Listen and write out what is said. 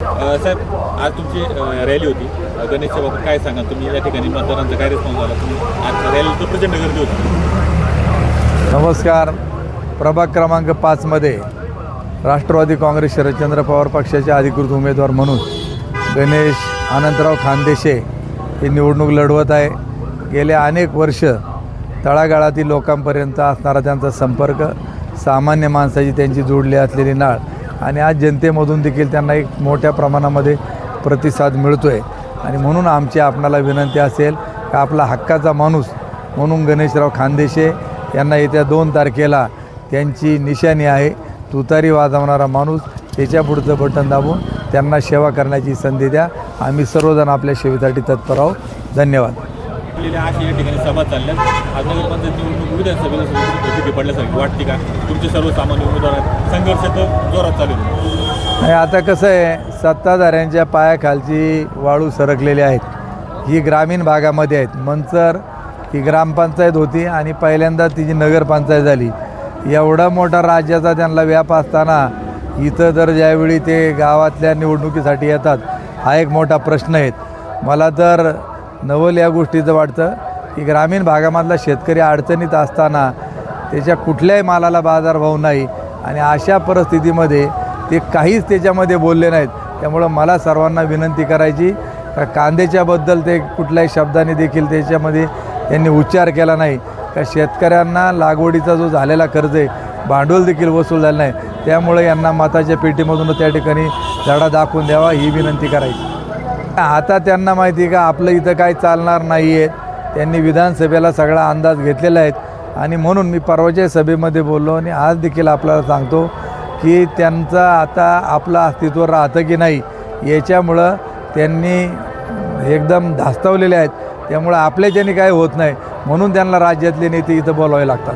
साहेब आज तुमची रॅली होती. गणेशच्या बाबत काय सांगा तुम्ही? या ठिकाणी मतदारांचा काय रिस्पॉन्स झाला? तुम्ही आज रॅली तर प्रचंड गर्दी होती. नमस्कार. प्रभाग क्रमांक पाचमध्ये राष्ट्रवादी काँग्रेस शरदचंद्र पवार पक्षाचे अधिकृत उमेदवार म्हणून गणेश अनंतराव खानदेशे ही निवडणूक लढवत आहे. गेल्या अनेक वर्ष तळागाळातील लोकांपर्यंत असणारा त्यांचा संपर्क सामान्य माणसाची त्यांची जोडली असलेली नाळ आणि आज जनतेमधून देखील त्यांना एक मोठ्या प्रमाणामध्ये प्रतिसाद मिळतो आहे आणि म्हणून आमची आपणाला विनंती असेल का आपला हक्काचा माणूस म्हणून गणेशराव खानदेशे यांना येत्या दोन तारखेला त्यांची निशाणी आहे. तुतारी वाजवणारा माणूस त्याच्या पुढचं बटन दाबून त्यांना सेवा करण्याची संधी द्या. आम्ही सर्वजण आपल्या सेवेसाठी तत्पर आहोत. धन्यवाद. आपल्याला अशी या ठिकाणी सभा चालल्यात. आज नगरपंचायत निवडणूक विधानसभेला सुद्धा पडल्यासारखी वाटते का? तुमचे सर्वसामान्य उमेदवार संघर्ष तर जोरात चालू आहे. आणि आता कसं आहे सत्ताधाऱ्यांच्या पायाखालची वाळू सरकलेली आहेत. ही ग्रामीण भागामध्ये आहेत. मंचर ही ग्रामपंचायत होती आणि पहिल्यांदा तिची नगरपंचायत झाली. एवढा मोठा राज्याचा त्यांना व्याप असताना इथं जर ज्यावेळी ते गावातल्या निवडणुकीसाठी येतात हा एक मोठा प्रश्न आहे. मला तर नवल या गोष्टीचं वाटतं की ग्रामीण भागामधला शेतकरी अडचणीत असताना त्याच्या कुठल्याही मालाला बाजारभाव नाही आणि अशा परिस्थितीमध्ये ते काहीच त्याच्यामध्ये बोलले नाहीत. त्यामुळं मला सर्वांना विनंती करायची का कांद्याच्याबद्दल ते कुठल्याही शब्दाने देखील त्याच्यामध्ये त्यांनी उच्चार केला नाही. का शेतकऱ्यांना लागवडीचा जो झालेला कर्ज आहे भांडवल देखील वसूल झालं नाही. त्यामुळे यांना मताच्या पेटीमधून त्या ठिकाणी झाडा दाखवून द्यावा ही विनंती करायची. आता त्यांना माहिती आहे का आपलं इथं काय चालणार नाही आहे त्यांनी विधानसभेला सगळा अंदाज घेतलेला आहे. आणि म्हणून मी परवाच्या सभेमध्ये बोललो आणि आज देखील आपल्याला सांगतो की त्यांचं आता आपलं अस्तित्व राहतं की नाही याच्यामुळं त्यांनी एकदम धास्तावलेले आहेत. त्यामुळं आपल्याच्याने काय होत नाही. म्हणून त्यांना राज्यातले नेते इथं बोलावे लागतात.